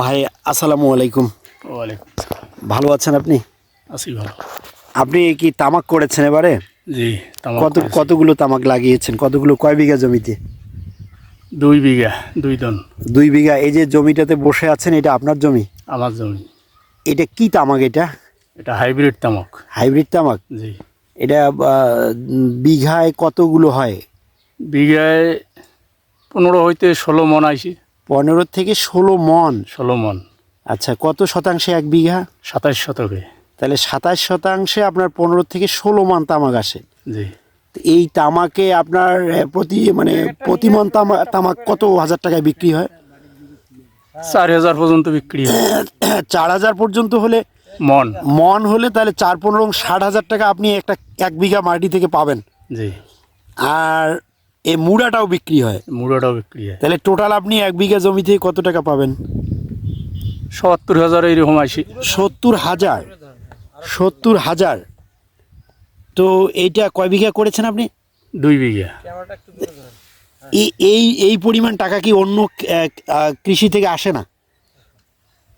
ভাই আসসালামু আলাইকুম। ওয়ালাইকুম ভালো আছেন আপনি? আছি ভালো। আপনি কি তামাক করেছেন এবারে? জি কত কতগুলো তামাক লাগিয়েছেন? কতগুলো কয় বিঘা জমিতে? দুই বিঘা দুই টন। দুই বিঘা। এই যে জমিটাতে বসে আছেন এটা আপনার জমি? আমার জমি। এটা কি তামাক এটা? এটা হাইব্রিড তামাক। হাইব্রিড তামাক? জি। এটা বিঘায় কতগুলো হয়? বিঘায় পনেরো হইতে ষোলো মন আইছি। পনেরো থেকে ষোলো মন। ষোলো মন। আচ্ছা কত শতাংশে এক বিঘা? সাতাশ শতকে। তাহলে সাতাশ শতাংশে আপনার পনেরো থেকে ষোলো মন তামাক আসে। জি। এই তামাকে আপনার প্রতি মানে প্রতি মন তামাক তামাক কত হাজার টাকায় বিক্রি হয়? চার হাজার পর্যন্ত বিক্রি হয়। চার হাজার পর্যন্ত হলে মন। মন হলে তাহলে চার পনেরো ষাট হাজার টাকা আপনি একটা এক বিঘা মাটি থেকে পাবেন। জি। আর এই মুড়াটাও বিক্রি হয়। মুড়াটাও বিক্রি হয়। তাহলে টোটাল আপনি এক বিঘা জমি থেকে কত টাকা পাবেন? সত্তর হাজার এইরকম আইসি সত্তর হাজার? সত্তর হাজার? তো এইটা কয় বিঘা করেছেন আপনি? দুই বিঘা। এই এই এই পরিমাণ টাকা কি অন্য কৃষি থেকে আসে না?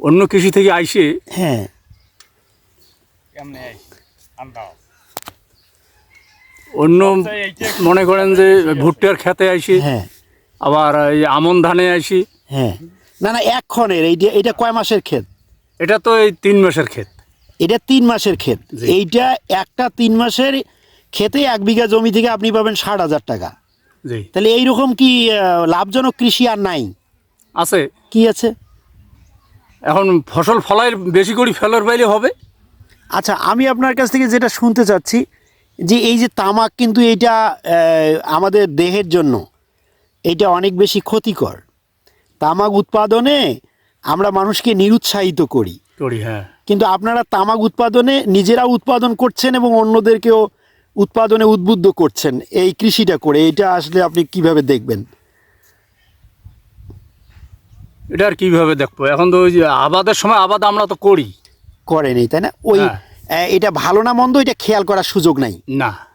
অন্য কৃষি থেকে আইসে? হ্যাঁ। অন্য মনে করেন যে ভুট্টার খেতে আইসি হ্যাঁ। আবার এই আমন ধানে আইসি। হ্যাঁ। না না এক্ষণের এইটা এটা কয় মাসের ক্ষেত? এটা তো এই তিন মাসের ক্ষেত। এটা তিন মাসের ক্ষেত। এইটা একটা তিন মাসের খেতে এক বিঘা জমি থেকে আপনি পাবেন ষাট হাজার টাকা। জি। তাহলে এইরকম কি লাভজনক কৃষি আর নাই? আছে। কি আছে? এখন ফসল ফলাই বেশি করে ফেলার বাইলে হবে। আচ্ছা আমি আপনার কাছ থেকে যেটা শুনতে চাচ্ছি যে এই যে তামাক কিন্তু এটা আমাদের দেহের জন্য এটা অনেক বেশি ক্ষতিকর। তামাক উৎপাদনে আমরা মানুষকে নিরুৎসাহিত করি। করি হ্যাঁ। কিন্তু আপনারা তামাক উৎপাদনে নিজেরা উৎপাদন করছেন এবং অন্যদেরকেও উৎপাদনে উদ্বুদ্ধ করছেন এই কৃষিটা করে। এটা আসলে আপনি কীভাবে দেখবেন? এটা আর কীভাবে দেখব? এখন তো ওই যে আবাদের সময় আবাদ আমরা তো করি। করেনি তাই না? ওই হ্যাঁ। এটা ভালো না মন্দ এটা খেয়াল করার সুযোগ নাই। না।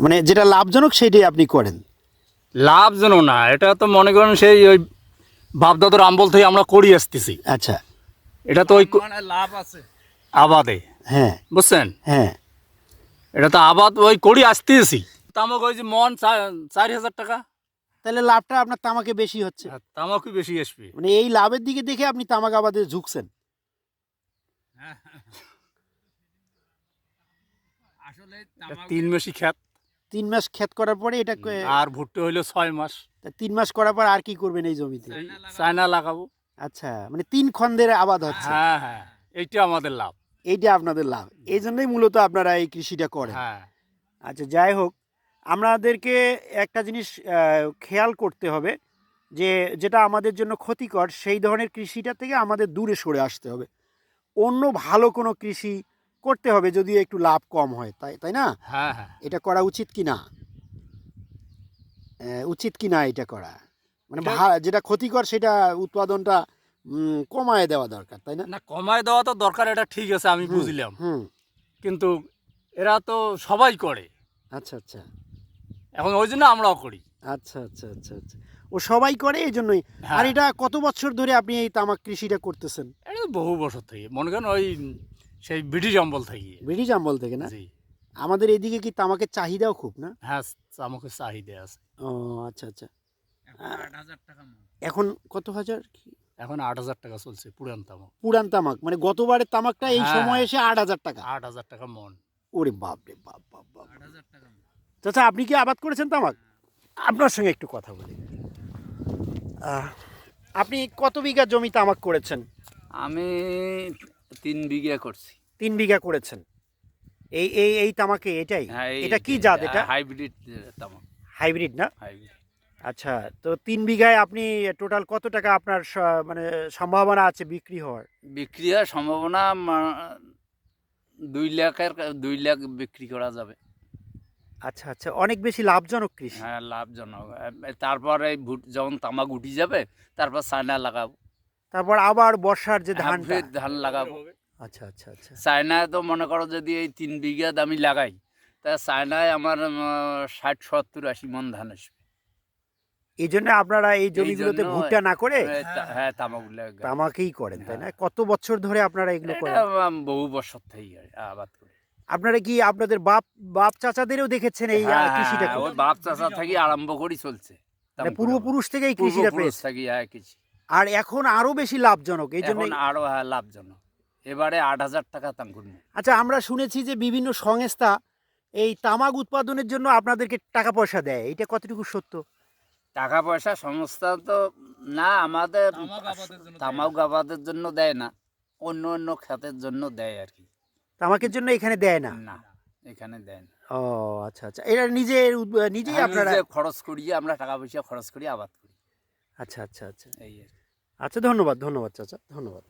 মানে যেটা লাভজনক সেটাই আপনি করেন। লাভজনক না এটা তো মনে করেন সেই ওই বাপদাদুর আমবল থেকে আমরা করি আসতেছি। আচ্ছা। এটা তো ওই লাভ আছে। আবাদে। হ্যাঁ। বুঝছেন? হ্যাঁ। এটা তো আবাদ ওই করি আসতেছি। তামাক ওই যে মন চার হাজার টাকা। তাহলে লাভটা আপনার তামাকে বেশি হচ্ছে। আর তামাকই বেশি আসবে। মানে এই লাভের দিকে দেখে আপনি তামাক আবাদে ঝুঁকছেন। এটা তিন মাসই খ্যাত তিন মাস ক্ষেত করার পরে এটা আর ভুট্টা হইল ছয় মাস। তা তিন মাস করার পর আর কি করবেন এই জমিতে? চায়না লাগাবো। আচ্ছা মানে তিন খন্দের আবাদ হচ্ছে। হ্যাঁ হ্যাঁ এইটা আমাদের লাভ। এইটা আপনাদের লাভ। এই জন্যই মূলত আপনারা এই কৃষিটা করেন। হ্যাঁ। আচ্ছা যাই হোক আমাদেরকে একটা জিনিস খেয়াল করতে হবে যে যেটা আমাদের জন্য ক্ষতিকর সেই ধরনের কৃষিটা থেকে আমাদের দূরে সরে আসতে হবে। অন্য ভালো কোনো কৃষি করতে হবে যদি একটু লাভ কম হয় তাই তাই না? হ্যাঁ হ্যাঁ। এটা করা উচিত কি না? উচিত কি না এটা করা? মানে যেটা ক্ষতিকর সেটা উৎপাদনটা কমায় দেওয়া দরকার তাই না? না কমায় দেওয়া তো দরকার এটা ঠিক আছে আমি বুঝলাম। হুম। কিন্তু এরা তো সবাই করে। আচ্ছা আচ্ছা। এখন ওই জন্য আমরাও করি। আচ্ছা আচ্ছা আচ্ছা আচ্ছা। ও সবাই করে এই জন্যই। হ্যাঁ। আর এটা কত বছর ধরে আপনি এই তামাক কৃষিটা করতেছেন? এটা বহু বছর থেকে। মনে করেন ওই সেই ব্রিটিশ আমল থেকে। ব্রিটিশ আমল থেকে না? জি। আমাদের এদিকে কি তামাকের চাহিদাও খুব না? হ্যাঁ আমাকে চাহিদা আছে। ও আচ্ছা আচ্ছা। আট হাজার টাকা এখন কত হাজার কি? এখন আট হাজার টাকা চলছে পুরান তামাক। পুরান তামাক মানে গতবারের তামাকটা এই হ্যাঁ। সময় এসে আট হাজার টাকা। আট হাজার টাকা মন। ওরে বাপ রে বাপ বাপ বাপ। আট হাজার টাকা চাচা আপনি কি আবাদ করেছেন তামাক? আপনার সঙ্গে একটু কথা বলি। আপনি কত বিঘা জমি তামাক করেছেন? আমি তিন বিঘা করছি। তিন বিঘা করেছেন। এই এই এই তামাকে এটাই? হ্যাঁ, এটা কি জাত এটা? হাইব্রিড তামাক। হাইব্রিড না? আচ্ছা তো তিন বিঘায় আপনি টোটাল কত টাকা আপনার মানে সম্ভাবনা আছে বিক্রি হওয়ার? বিক্রি হওয়ার সম্ভাবনা দুই লাখের দুই লাখ বিক্রি করা যাবে। আচ্ছা আচ্ছা অনেক বেশি লাভজনক কৃষি। হ্যাঁ লাভজনক। তারপরে ভুট যখন তামাক উঠি যাবে তারপর চায়না লাগাবো। তারপর আবার বর্ষার যে হ্যাঁ, ফের ধান লাগাবো। আচ্ছা আচ্ছা আচ্ছা। চায়নায় তো মনে করো যদি এই তিন বিঘা আমি লাগাই তা চায়নায় আমার ষাট সত্তর আশি মন ধান আসবে। এই জন্য আপনারা এই জমিগুলোতে ভুট্টা না করে হ্যাঁ, হ্যাঁ তামাক তামাকেই করেন তাই না? কত বছর ধরে আপনারা এগুলো করেন? বহু বছর থেকে আবাদ করি। আপনারা কি আপনাদের বাপ বাপ চাচাদেরও দেখেছেন এই হ্যাঁ, কৃষিটা হ্যাঁ, বাপ চাচা থেকে আরম্ভ করি চলছে। মানে পূর্বপুরুষ থেকে এই কৃষিটা পেয়েছে। হ্যাঁ কৃষি। আর এখন আরও বেশি লাভজনক এই জন্য এখন আরও হ্যাঁ লাভজনক। এবারে আট হাজার টাকা তাঙ্কুর আচ্ছা আমরা শুনেছি যে বিভিন্ন সংস্থা এই তামাক উৎপাদনের জন্য আপনাদেরকে টাকা পয়সা দেয়। এটা কতটুকু সত্য? টাকা পয়সা সংস্থা তো না আমাদের তামাক আবাদের জন্য দেয় না। অন্য অন্য খাতের জন্য দেয় আর কি। তামাকের জন্য এখানে দেয় না? না এখানে দেয় না। ও আচ্ছা আচ্ছা। এরা নিজের উদ- নিজেই আপনারা নিজে খরচ করি আমরা টাকা পয়সা খরচ করি আবাদ করি। আচ্ছা আচ্ছা আচ্ছা। এই আচ্ছা ধন্যবাদ ধন্যবাদ চাচা ধন্যবাদ।